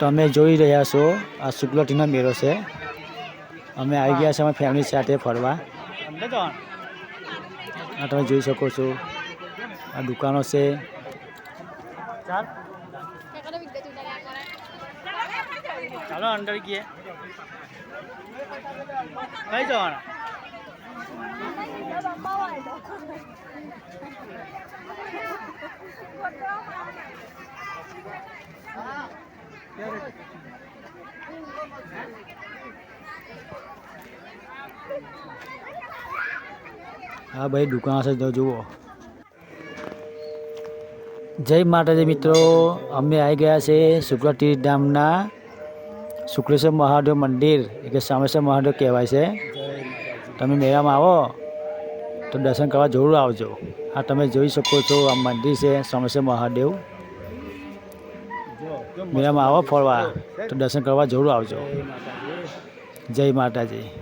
તમે જોઈ રહ્યા છો, આ શુક્લટીનો મેળો છે. અમે આવી ગયા છે અમે ફેમિલી સાથે ફરવા. આ તમે જોઈ શકો છો, આ દુકાનો છે. ચાલો અંદર ગયે કઈ જવાના? હા ભાઈ, દુકાન છે તો જુઓ. જય માતાજી મિત્રો, અમે આવી ગયા છે શુક્લટી ધામના શુક્લેશ્વર મહાદેવ મંદિર એટલે સામેશ્વર મહાદેવ કહેવાય છે. તમે મેળામાં આવો, તો દર્શન કરવા જરૂર આવજો. આ તમે જોઈ શકો છો આ મંદિર છે સામેશ્વર મહાદેવ. મેળામાં આવો ફરવા. તો દર્શન કરવા જરૂર આવજો. જય માતાજી.